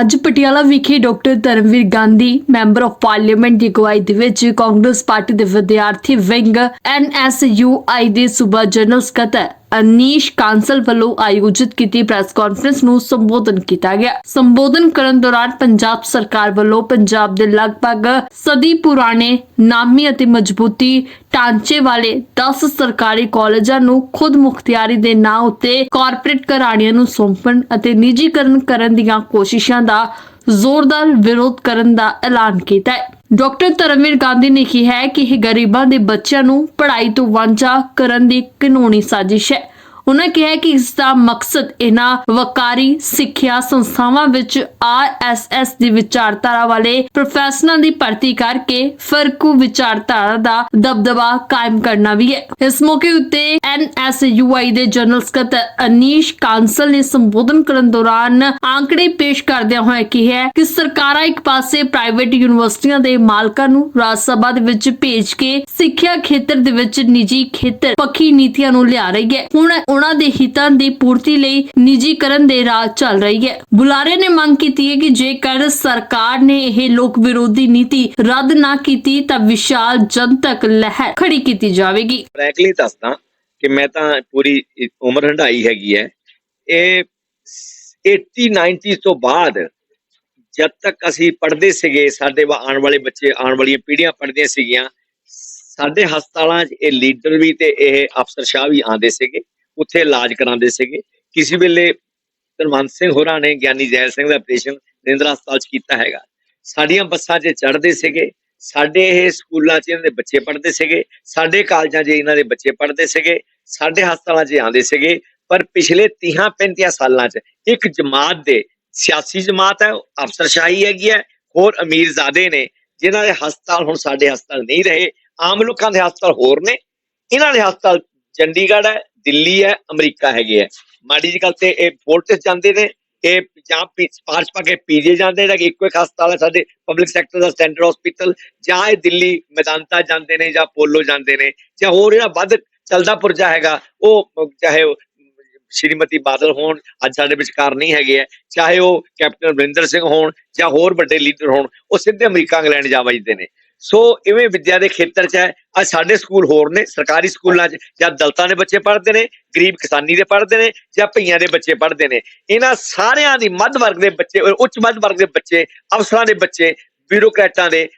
ਅੱਜ ਪਟਿਆਲਾ ਵਿਖੇ doctor Dharamvira Gandhi, member of parliament ਦੀ ਅਗਵਾਈ ਦੇ ਵਿੱਚ ਕਾਂਗਰਸ ਪਾਰਟੀ ਦੇ ਵਿਦਿਆਰਥੀ ਵਿੰਗ ਐਨਐਸਯੂਆਈ ਦੇ ਸੂਬਾ ਜਨਰਲ ਸਕੱਤਰ ਅਨੀਸ਼ ਕਾਂਸਲ ਵੱਲੋਂ ਆਯੋਜਿਤ ਕੀਤੀ ਪ੍ਰੈਸ ਕਾਨਫਰੰਸ ਨੂੰ ਸੰਬੋਧਨ ਕੀਤਾ ਗਿਆ। ਸੰਬੋਧਨ ਕਰਨ ਦੌਰਾਨ ਪੰਜਾਬ ਸਰਕਾਰ ਵੱਲੋਂ ਪੰਜਾਬ ਦੇ ਲਗਭਗ ਸਦੀ ਪੁਰਾਣੇ ਨਾਮੀ ਅਤੇ ਮਜ਼ਬੂਤੀ ਢਾਂਚੇ ਵਾਲੇ 10 ਸਰਕਾਰੀ ਕਾਲਜਾਂ ਨੂੰ ਖੁਦ ਮੁਖਤਿਆਰੀ ਦੇ ਨਾਂ ਉੱਤੇ ਕਾਰਪੋਰੇਟ ਘਰਾਣਿਆਂ ਨੂੰ ਸੌਂਪਣ ਅਤੇ ਨਿੱਜੀਕਰਨ ਕਰਨ ਦੀਆਂ ਕੋਸ਼ਿਸ਼ਾਂ ਦਾ ਜ਼ੋਰਦਾਰ ਵਿਰੋਧ ਕਰਨ ਦਾ ਐਲਾਨ ਕੀਤਾ ਹੈ। ਡਾਕਟਰ ਧਰਮਵੀਰ ਗਾਂਧੀ ਨੇ ਕਿਹਾ ਕਿ ਇਹ ਗਰੀਬਾਂ ਦੇ ਬੱਚਿਆਂ ਨੂੰ ਪੜ੍ਹਾਈ ਤੋਂ ਵਾਂਝਾ ਕਰਨ ਦੀ ਕਾਨੂੰਨੀ ਸਾਜ਼ਿਸ਼ ਹੈ। ਉਹਨਾਂ ਕਿਹਾ ਕਿ ਇਸ ਦਾ ਮਕਸਦ ਇਹਨਾਂ ਵਕਾਰੀ ਸਿੱਖਿਆ ਸੰਸਥਾਵਾਂ ਵਿੱਚ ਆਰਐਸਐਸ ਦੀ ਵਿਚਾਰਧਾਰਾ ਵਾਲੇ ਪ੍ਰੋਫੈਸ਼ਨਲਾਂ ਦੀ ਭਰਤੀ ਕਰਕੇ ਫਰਕੂ ਵਿਚਾਰਧਾਰਾ ਦਾ ਦਬਦਬਾ ਕਾਇਮ ਕਰਨਾ ਵੀ ਹੈ। ਇਸ ਮੌਕੇ ਉੱਤੇ ਐਨਐਸਯੂਆਈ ਦੇ ਜਨਰਲ ਸਕੱਤਰ ਅਨੀਸ਼ ਕਾਂਸਲ ਨੇ ਸੰਬੋਧਨ ਕਰਨ ਦੌਰਾਨ ਆંકੜੇ ਪੇਸ਼ ਕਰਦਿਆਂ ਹੋਇਆ ਕਿਹਾ ਕਿ ਸਰਕਾਰਾਂ ਇੱਕ ਪਾਸੇ ਪ੍ਰਾਈਵੇਟ ਯੂਨੀਵਰਸਿਟੀਆਂ ਦੇ ਮਾਲਕਾਂ ਨੂੰ ਰਾਜ ਸਭਾ ਦੇ ਵਿੱਚ ਭੇਜ ਕੇ ਸਿੱਖਿਆ ਖੇਤਰ ਦੇ ਵਿੱਚ ਨਿੱਜੀ ਖੇਤਰ ਪੱਖੀ ਨੀਤੀਆਂ ਨੂੰ ਲਿਆ ਰਹੀ ਹੈ। ਹੁਣ ਉਹਨਾਂ ਦੇ ਹਿੱਤਾਂ ਦੀ ਪੂਰਤੀ ਲਈ ਨਿੱਜੀਕਰਨ ਦੇ ਰਾਹ ਚੱਲ ਰਹੀ ਹੈ। ਬੁਲਾਰੇ ਨੇ ਮੰਗ ਕੀਤੀ ਹੈ ਕਿ ਜੇਕਰ ਸਰਕਾਰ ਨੇ ਇਹ ਲੋਕ ਵਿਰੋਧੀ ਨੀਤੀ ਰੱਦ ਨਾ ਕੀਤੀ, ਤਾਂ ਵਿਸ਼ਾਲ ਜਨਤਕ ਲਹਿਰ ਖੜੀ ਕੀਤੀ ਜਾਵੇਗੀ। ਫ੍ਰੈਂਕਲੀ ਦੱਸਦਾ ਕਿ ਮੈਂ ਤਾਂ ਪੂਰੀ ਉਮਰ ਹੰਢਾਈ ਹੈਗੀ ਹੈ। ਇਹ 80 90 ਤੋਂ ਬਾਅਦ ਜਦ ਤੱਕ ਅਸੀਂ ਪੜ੍ਹਦੇ ਸੀਗੇ, ਸਾਡੇ ਆਉਣ ਵਾਲੇ ਬੱਚੇ, ਆਉਣ ਵਾਲੀਆਂ ਪੀੜ੍ਹੀਆਂ ਪੜ੍ਹਦੀਆਂ ਸੀਗੀਆਂ, ਸਾਡੇ ਹਸਪਤਾਲਾਂ 'ਚ ਇਹ ਲੀਡਰ ਵੀ ਤੇ ਇਹ ਅਫਸਰ ਸ਼ਾਹ ਵੀ ਆਉਂਦੇ ਸੀਗੇ। ਉੱਥੇ ਇਲਾਜ ਕਰਾਉਂਦੇ ਸੀਗੇ। ਕਿਸੇ ਵੇਲੇ ਧਨਵੰਤ ਸਿੰਘ ਹੋਰਾਂ ਨੇ, ਗਿਆਨੀ ਜੈਲ ਸਿੰਘ ਦਾ ਆਪਰੇਸ਼ਨ ਨਰਿੰਦਰ ਹਸਪਤਾਲ 'ਚ ਕੀਤਾ ਹੈਗਾ। ਸਾਡੀਆਂ ਬੱਸਾਂ 'ਚ ਚੜ੍ਹਦੇ ਸੀਗੇ। ਸਾਡੇ ਇਹ ਸਕੂਲਾਂ 'ਚ ਇਹਨਾਂ ਦੇ ਬੱਚੇ ਪੜ੍ਹਦੇ ਸੀਗੇ। ਸਾਡੇ ਕਾਲਜਾਂ 'ਚ ਇਹਨਾਂ ਦੇ ਬੱਚੇ ਪੜ੍ਹਦੇ ਸੀਗੇ। ਸਾਡੇ ਹਸਪਤਾਲਾਂ 'ਚ ਆਉਂਦੇ ਸੀਗੇ। ਪਰ ਪਿਛਲੇ 30 35 ਸਾਲਾਂ 'ਚ ਇੱਕ ਜਮਾਤ ਦੇ ਸਿਆਸੀ ਜਮਾਤ ਹੈ ਅਫਸਰਸ਼ਾਹੀ ਹੈਗੀ ਹੈ, ਹੋਰ ਅਮੀਰਜ਼ਾਦੇ ਨੇ, ਜਿਨ੍ਹਾਂ ਦੇ ਹਸਪਤਾਲ ਹੁਣ ਸਾਡੇ ਹਸਪਤਾਲ ਨਹੀਂ ਰਹੇ। ਆਮ ਲੋਕਾਂ ਦੇ ਹਸਪਤਾਲ ਹੋਰ ਨੇ। ਇਹਨਾਂ ਦੇ ਹਸਪਤਾਲ ਚੰਡੀਗੜ੍ਹ ਹੈ ਦਿੱਲੀ ਹੈ, ਅਮਰੀਕਾ ਹੈਗੇ ਹੈ। ਮਾੜੀ ਜਿਹੀ ਗੱਲ ਤੇ ਇਹ ਫੋਰਟਿਸ ਜਾਂਦੇ ਨੇ ਇਹ ਜਾਂ ਪੀ- ਸਿਫਾਰਿਸ਼ ਪਾ ਕੇ ਪੀਜੇ ਜਾਂਦੇ ਨੇ, ਕਿ ਇੱਕੋ ਇੱਕ ਹਸਪਤਾਲ ਹੈ ਸਾਡੇ ਪਬਲਿਕ ਸੈਕਟਰ ਦਾ ਸਟੈਂਡਰਡ ਹਸਪੀਟਲ ਜਾਂ ਇਹ ਦਿੱਲੀ ਮੈਦਾਨਤਾ ਜਾਂਦੇ ਨੇ ਜਾਂ ਪੋਲੋ ਜਾਂਦੇ ਨੇ, ਜਾਂ ਹੋਰ ਜਿਹੜਾ ਵੱਧ ਚੱਲਦਾ ਪੁਰਜਾ ਹੈਗਾ, ਉਹ ਚਾਹੇ ਉਹ ਸ਼੍ਰੀਮਤੀ ਬਾਦਲ ਹੋਣ, ਅੱਜ ਸਾਡੇ ਵਿਚਕਾਰ ਨਹੀਂ ਹੈਗੇ ਹੈ, ਚਾਹੇ ਉਹ ਕੈਪਟਨ ਅਮਰਿੰਦਰ ਸਿੰਘ ਹੋਣ, ਜਾਂ ਹੋਰ ਵੱਡੇ ਲੀਡਰ ਹੋਣ, ਉਹ ਸਿੱਧੇ ਅਮਰੀਕਾ, ਇੰਗਲੈਂਡ ਜਾ ਵਜਦੇ ਨੇ। ਸੋ ਇਵੇਂ ਵਿੱਦਿਆ ਦੇ ਖੇਤਰ 'ਚ ਹੈ। ਅੱਜ ਸਾਡੇ ਸਕੂਲ ਹੋਰ ਨੇ, ਸਰਕਾਰੀ ਸਕੂਲਾਂ 'ਚ, ਜਾਂ ਦਲਤਾਂ ਦੇ ਬੱਚੇ ਪੜ੍ਹਦੇ ਨੇ, ਗਰੀਬ ਕਿਸਾਨੀ ਦੇ ਪੜ੍ਹਦੇ ਨੇ, ਜਾਂ ਭਈਆਂ ਦੇ ਬੱਚੇ ਪੜ੍ਹਦੇ ਨੇ। ਇਹਨਾਂ ਸਾਰਿਆਂ ਦੀ ਮੱਧ ਵਰਗ ਦੇ ਬੱਚੇ ਉੱਚ ਮੱਧ ਵਰਗ ਦੇ ਬੱਚੇ, ਅਫਸਰਾਂ ਦੇ ਬੱਚੇ, ਬਿਊਰੋਕਰੇਟਾਂ ਦੇ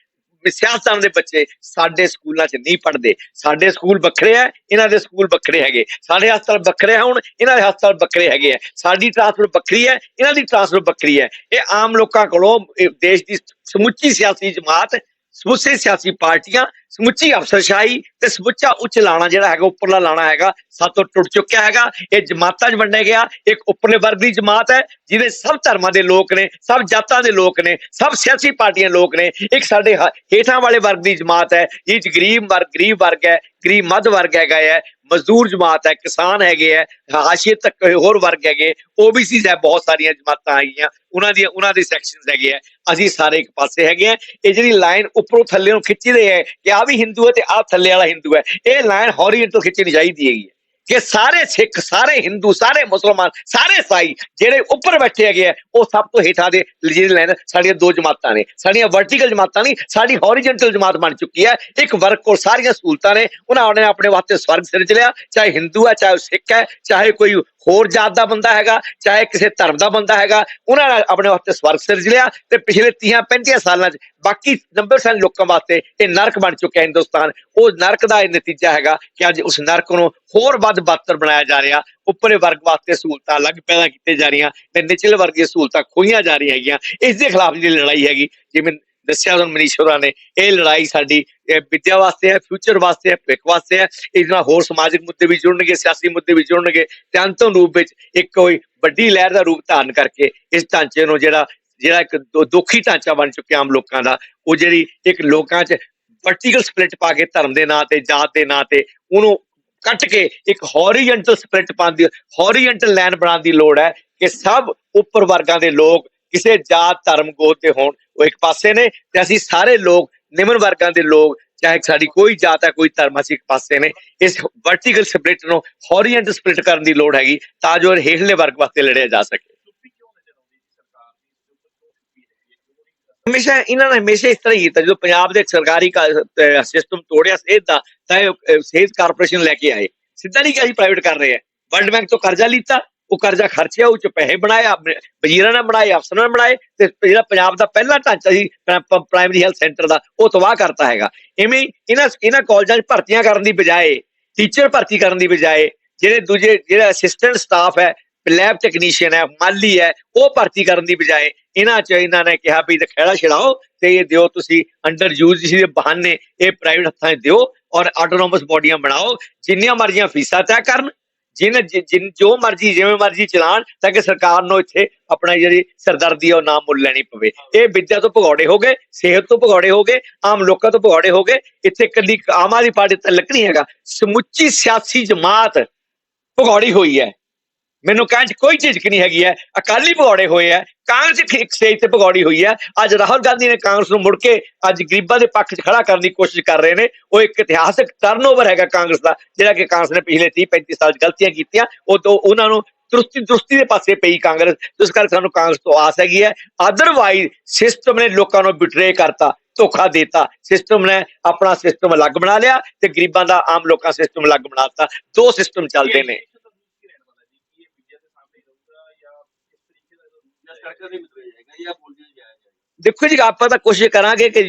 ਸਿਆਸਤਦਾਨ ਦੇ ਬੱਚੇ ਸਾਡੇ ਸਕੂਲਾਂ 'ਚ ਨਹੀਂ ਪੜ੍ਹਦੇ। ਸਾਡੇ ਸਕੂਲ ਵੱਖਰੇ ਆ ਇਹਨਾਂ ਦੇ ਸਕੂਲ ਵੱਖਰੇ ਹੈਗੇ। ਸਾਡੇ ਹਸਪਤਾਲ ਵੱਖਰੇ ਆ ਹੁਣ, ਇਹਨਾਂ ਦੇ ਹਸਪਤਾਲ ਵੱਖਰੇ ਹੈਗੇ ਆ ਸਾਡੀ ਟ੍ਰਾਂਸਪੋਰਟ ਵੱਖਰੀ ਹੈ, ਇਹਨਾਂ ਦੀ ਟ੍ਰਾਂਸਪੋਰਟ ਵੱਖਰੀ ਹੈ। ਇਹ ਆਮ ਲੋਕਾਂ ਕੋਲੋਂ ਦੇਸ਼ ਦੀ ਸਮੁੱਚੀ ਸਿਆਸੀ ਜਮਾਤ ਸਮੁੱਚੇ ਸਿਆਸੀ ਪਾਰਟੀਆਂ, ਸਮੁੱਚੀ ਅਫਸਰਸ਼ਾਹੀ ਤੇ ਸਮੁੱਚਾ ਉੱਚ ਲਾਣਾ ਜਿਹੜਾ ਹੈਗਾ, ਉੱਪਰਲਾ ਲਾਣਾ ਹੈਗਾ ਸਾਤੋਂ ਟੁੱਟ ਚੁੱਕਿਆ ਹੈਗਾ। ਇਹ ਜਮਾਤਾਂ 'ਚ ਵੰਡਿਆ ਗਿਆ। ਇੱਕ ਉੱਪਰਲੇ ਵਰਗ ਦੀ ਜਮਾਤ ਹੈ, ਜਿਹਦੇ ਸਭ ਧਰਮਾਂ ਦੇ ਲੋਕ ਨੇ, ਸਭ ਜਾਤਾਂ ਦੇ ਲੋਕ ਨੇ, ਸਭ ਸਿਆਸੀ ਪਾਰਟੀਆਂ ਲੋਕ ਨੇ। ਇੱਕ ਸਾਡੇ ਹ- ਹੇਠਾਂ ਵਾਲੇ ਵਰਗ ਦੀ ਜਮਾਤ ਹੈ, ਇਹ ਗਰੀਬ ਵਰਗ ਗਰੀਬ ਵਰਗ ਹੈ। ਗਰੀਬ ਮੱਧ ਵਰਗ ਹੈਗਾ ਹੈ ਮਜ਼ਦੂਰ ਜਮਾਤ ਹੈ, ਕਿਸਾਨ ਹੈਗੇ ਹੈ ਹਾਸ਼ੀਅਤ ਤੱਕ ਹੋਰ ਵਰਗ ਹੈਗੇ ਓਬੀਸੀ ਹੈ, ਬਹੁਤ ਸਾਰੀਆਂ ਜਮਾਤਾਂ ਹੈਗੀਆਂ ਉਹਨਾਂ ਦੀਆਂ, ਉਹਨਾਂ ਦੇ ਸੈਕਸ਼ਨਸ ਹੈਗੇ ਆ, ਅਸੀਂ ਸਾਰੇ ਇੱਕ ਪਾਸੇ ਹੈਗੇ ਆ, ਇਹ ਜਿਹੜੀ ਲਾਈਨ ਉੱਪਰੋਂ ਥੱਲੇ ਨੂੰ ਖਿੱਚਦੇ ਹੈ ਕਿ ਆ ਵੀ ਹਿੰਦੂ ਹੈ ਤੇ ਆ ਥੱਲੇ ਵਾਲਾ ਹਿੰਦੂ ਹੈ, ਇਹ ਲਾਈਨ ਹੌਰੀਜ਼ੌਂਟਲ ਖਿੱਚਣੀ ਚਾਹੀਦੀ ਹੈਗੀ ਹੈ। ਕਿ ਸਾਰੇ ਸਿੱਖ, ਸਾਰੇ ਹਿੰਦੂ, ਸਾਰੇ ਮੁਸਲਮਾਨ, ਸਾਰੇ ਸਾਈ ਜਿਹੜੇ ਉੱਪਰ ਬੈਠੇ ਹੈਗੇ ਆ, ਉਹ ਸਭ ਤੋਂ ਹੇਠਾਂ ਦੇ ਜਿਹੜੀ ਲਾਈਨ ਸਾਡੀਆਂ ਦੋ ਜਮਾਤਾਂ ਨੇ। ਸਾਡੀਆਂ ਵਰਟੀਕਲ ਜਮਾਤਾਂ ਨਹੀਂ, ਸਾਡੀ ਹੌਰੀਜ਼ੌਂਟਲ ਜਮਾਤ ਬਣ ਚੁੱਕੀ ਹੈ। ਇੱਕ ਵਰਗ ਕੋਲ ਸਾਰੀਆਂ ਸਹੂਲਤਾਂ ਨੇ, ਉਹਨਾਂ ਨੇ ਆਪਣੇ ਵਾਸਤੇ ਸਵਰਗ ਸਿਰਜ ਲਿਆ, ਚਾਹੇ ਹਿੰਦੂ ਹੈ, ਚਾਹੇ ਉਹ ਸਿੱਖ ਹੈ, ਚਾਹੇ ਕੋਈ ਹੋਰ ਜਾਤ ਦਾ ਬੰਦਾ ਹੈਗਾ, ਚਾਹੇ ਕਿਸੇ ਧਰਮ ਦਾ ਬੰਦਾ ਹੈਗਾ, ਉਹਨਾਂ ਨੇ ਆਪਣੇ ਵਾਸਤੇ ਸਵਰਗ ਸਿਰਜ ਲਿਆ ਤੇ ਪਿਛਲੇ 30 35 ਸਾਲਾਂ 'ਚ ਬਾਕੀ 90% ਲੋਕਾਂ ਵਾਸਤੇ ਇਹ ਨਰਕ ਬਣ ਚੁੱਕਿਆ ਹਿੰਦੁਸਤਾਨ। ਉਹ ਨਰਕ ਦਾ ਇਹ ਨਤੀਜਾ ਹੈਗਾ ਕਿ ਅੱਜ ਉਸ ਨਰਕ ਨੂੰ ਹੋਰ ਵੱਧ ਬਦਤਰ ਬਣਾਇਆ ਜਾ ਰਿਹਾ। ਉੱਪਰੇ ਵਰਗ ਵਾਸਤੇ ਸਹੂਲਤਾਂ ਅਲੱਗ ਪੈਦਾ ਕੀਤੇ ਜਾ ਰਹੀਆਂ ਤੇ ਨਿਚਲੇ ਵਰਗ ਦੀਆਂ ਸਹੂਲਤਾਂ ਖੋਈਆਂ ਜਾ ਰਹੀਆਂ ਹੈਗੀਆਂ। ਇਸ ਦੇ ਖਿਲਾਫ ਜਿਹੜੀ ਲੜਾਈ ਹੈਗੀ, ਜਿਵੇਂ ਦੱਸਿਆ ਤੁਹਾਨੂੰ ਮਨੀਸ਼ ਹੋਰਾਂ ਨੇ, ਇਹ ਲੜਾਈ ਸਾਡੀ ਵਿੱਦਿਆ ਵਾਸਤੇ ਹੈ ਫਿਊਚਰ ਵਾਸਤੇ ਹੈ, ਭਵਿੱਖ ਵਾਸਤੇ ਹੈ, ਇਸ ਨਾਲ ਹੋਰ ਸਮਾਜਿਕ ਮੁੱਦੇ ਵੀ ਜੁੜਨਗੇ, ਸਿਆਸੀ ਮੁੱਦੇ ਵੀ ਜੁੜਨਗੇ ਤੇ ਅੰਤਮ ਰੂਪ ਵਿੱਚ ਇੱਕ ਕੋਈ ਵੱਡੀ ਲਹਿਰ ਦਾ ਰੂਪ ਧਾਰਨ ਕਰਕੇ ਇਸ ਢਾਂਚੇ ਨੂੰ ਜਿਹੜਾ ਜਿਹੜਾ ਇੱਕ ਦੋ- ਦੁਖੀ ਢਾਂਚਾ ਬਣ ਚੁੱਕਿਆ ਆਮ ਲੋਕਾਂ ਦਾ, ਉਹ ਜਿਹੜੀ ਇੱਕ ਲੋਕਾਂ 'ਚ ਵਰਟੀਕਲ ਸਪਲਿਟ ਪਾ ਕੇ ਧਰਮ ਦੇ ਨਾਂ ਤੇ, ਜਾਤ ਦੇ ਨਾਂ ਤੇ, ਉਹਨੂੰ ਕੱਟ ਕੇ ਇੱਕ ਹੌਰੀਜ਼ੌਂਟਲ ਸਪਲਿਟ ਪਾਉਣ ਦੀ ਹੌਰੀਜ਼ੌਂਟਲ ਲਾਈਨ ਬਣਾਉਣ ਦੀ ਲੋੜ ਹੈ ਕਿ ਸਭ ਉੱਪਰ ਵਰਗਾਂ ਦੇ ਲੋਕ ਕਿਸੇ ਜਾਤ, ਧਰਮ, ਗੋਤ ਦੇ ਹੋਣ ਉਹ ਇੱਕ ਪਾਸੇ ਨੇ ਤੇ ਅਸੀਂ ਸਾਰੇ ਲੋਕ, ਨਿਮਨ ਵਰਗਾਂ ਦੇ ਲੋਕ, ਚਾਹੇ ਸਾਡੀ ਕੋਈ ਜਾਤ ਹੈ, ਕੋਈ ਧਰਮ ਅਸੀਂ ਇੱਕ ਪਾਸੇ ਨੇ। ਇਸ ਵਰਟੀਕਲ ਸਪਲਿਟ ਨੂੰ ਹੌਰੀਜ਼ਨਟਲ ਸਪਲਿਟ ਕਰਨ ਦੀ ਲੋੜ ਹੈਗੀ ਤਾਂ ਜੋ ਹੇਠਲੇ ਵਰਗ ਵਾਸਤੇ ਲੜਿਆ ਜਾ ਸਕੇ। ਹਮੇਸ਼ਾ ਇਹਨਾਂ ਨੇ ਹਮੇਸ਼ਾ ਇਸ ਤਰ੍ਹਾਂ ਹੀ ਕੀਤਾ। ਜਦੋਂ ਪੰਜਾਬ ਦੇ ਸਰਕਾਰੀ ਸਿਸਟਮ ਤੋੜਿਆ ਸਿਹਤ ਦਾ ਤਾਂ ਸਿਹਤ ਕਾਰਪੋਰੇਸ਼ਨ ਲੈ ਕੇ ਆਏ। ਸਿੱਧਾ ਨਹੀਂ ਕਿ ਅਸੀਂ ਪ੍ਰਾਈਵੇਟ ਕਰ ਰਹੇ ਆ ਵਰਲਡ ਬੈਂਕ ਤੋਂ ਕਰਜ਼ਾ ਲੀਤਾ ਉਹ ਕਰਜ਼ਾ ਖਰਚਿਆ, ਉਹ ਚ ਪੈਸੇ ਬਣਾਏ ਆਪ- ਵਜ਼ੀਰਾਂ ਨੇ ਬਣਾਏ, ਅਫਸਰਾਂ ਨੇ ਬਣਾਏ, ਤੇ ਜਿਹੜਾ ਪੰਜਾਬ ਦਾ ਪਹਿਲਾ ਢਾਂਚਾ ਸੀ ਪ੍ਰਾਇਮਰੀ ਹੈਲਥ ਸੈਂਟਰ ਦਾ, ਉਹ ਤਬਾਹ ਕਰਤਾ ਹੈਗਾ। ਇਵੇਂ ਇਹਨਾਂ ਇਹਨਾਂ ਕਾਲਜਾਂ 'ਚ ਭਰਤੀਆਂ ਕਰਨ ਦੀ ਬਜਾਏ ਟੀਚਰ ਭਰਤੀ ਕਰਨ ਦੀ ਬਜਾਏ, ਜਿਹੜੇ ਦੂਜੇ, ਜਿਹੜਾ ਅਸਿਸਟੈਂਟ ਸਟਾਫ ਹੈ ਲੈਬ ਟੈਕਨੀਸ਼ੀਅਨ ਹੈ, ਮਾਲੀ ਹੈ, ਉਹ ਭਰਤੀ ਕਰਨ ਦੀ ਬਜਾਏ, ਇਹਨਾਂ 'ਚ ਇਹਨਾਂ ਨੇ ਕਿਹਾ ਵੀ ਤੇ ਖੇੜਾ ਛਡਾਓ ਤੇ ਇਹ ਦਿਓ ਤੁਸੀਂ ਅੰਡਰ ਯੂਜ਼ ਦੇ ਬਹਾਨੇ, ਇਹ ਪ੍ਰਾਈਵੇਟ ਹੱਥਾਂ 'ਚ ਦਿਓ ਔਰ ਆਟੋਨੋਮਸ ਬੋਡੀਆਂ ਬਣਾਓ, ਜਿੰਨੀਆਂ ਮਰਜ਼ੀਆਂ ਫੀਸਾਂ ਤੈਅ ਕਰਨ ਜਿਨ ਜਿਨ, ਜੋ ਮਰਜ਼ੀ, ਜਿਵੇਂ ਮਰਜ਼ੀ ਚਲਾਣ, ਤਾਂ ਕਿ ਸਰਕਾਰ ਨੂੰ ਇੱਥੇ ਆਪਣਾ ਜਿਹੜੀ ਸਰਦਰਦੀ ਆ, ਉਹ ਨਾ ਮੁੱਲ ਲੈਣੀ ਪਵੇ। ਇਹ ਵਿੱਦਿਆ ਤੋਂ ਭਗੌੜੇ ਹੋ ਗਏ, ਸਿਹਤ ਤੋਂ ਭਗੌੜੇ ਹੋ ਗਏ, ਆਮ ਲੋਕਾਂ ਤੋਂ ਭਗੌੜੇ ਹੋ ਗਏ। ਇੱਥੇ ਕੱਲੀ ਆਮ ਆਦਮੀ ਪਾਰਟੀ ਤਲਕ ਨਹੀਂ ਹੈਗਾ। ਸਮੁੱਚੀ ਸਿਆਸੀ ਜਮਾਤ ਭਗੌੜੀ ਹੋਈ ਹੈ। ਮੈਨੂੰ ਕਹਿਣ ਚ ਕੋਈ ਝਿਜਕ ਨਹੀਂ ਹੈਗੀ ਹੈ। ਅਕਾਲੀ ਭਗੌੜੇ ਹੋਏ ਹੈ ਕਾਂਗਰਸ ਇੱਕ- ਸਟੇਜ ਤੇ ਭਗੌੜੀ ਹੋਈ ਹੈ ਅੱਜ ਰਾਹੁਲ ਗਾਂਧੀ ਨੇ ਕਾਂਗਰਸ ਨੂੰ ਮੁੜ ਕੇ ਅੱਜ ਗਰੀਬਾਂ ਦੇ ਪੱਖ 'ਚ ਖੜਾ ਕਰਨ ਦੀ ਕੋਸ਼ਿਸ਼ ਕਰ ਰਹੇ ਨੇ। ਉਹ ਇੱਕ ਇਤਿਹਾਸਕ ਟਰਨਓਵਰ ਹੈਗਾ ਕਾਂਗਰਸ ਦਾ, ਜਿਹੜਾ ਕਿ ਕਾਂਗਰਸ ਨੇ ਪਿਛਲੇ 30 35 ਸਾਲ 'ਚ ਗਲਤੀਆਂ ਕੀਤੀਆਂ। ਉਹ ਤੋਂ ਉਹਨਾਂ ਨੂੰ ਦਰੁਸਤੀ ਦਰੁਸਤੀ ਦੇ ਪਾਸੇ ਪਈ ਕਾਂਗਰਸ। ਜਿਸ ਕਰਕੇ ਸਾਨੂੰ ਕਾਂਗਰਸ ਤੋਂ ਆਸ ਹੈਗੀ ਹੈ। ਅਦਰਵਾਈਜ਼ ਸਿਸਟਮ ਨੇ ਲੋਕਾਂ ਨੂੰ ਬਿਟਰੇ ਕਰਤਾ, ਧੋਖਾ ਦੇਤਾ। ਸਿਸਟਮ ਨੇ ਆਪਣਾ ਸਿਸਟਮ ਅਲੱਗ ਬਣਾ ਲਿਆ ਤੇ ਗਰੀਬਾਂ ਦਾ ਆਮ ਲੋਕਾਂ ਸਿਸਟਮ ਅਲੱਗ ਬਣਾਤਾ ਦੋ ਸਿਸਟਮ ਚੱਲਦੇ ਨੇ। ਦੇਖੋ ਜੀ ਆਪਾਂ ਤਾਂ ਕੋਸ਼ਿਸ਼ ਕਰਾਂਗੇ ਕਿ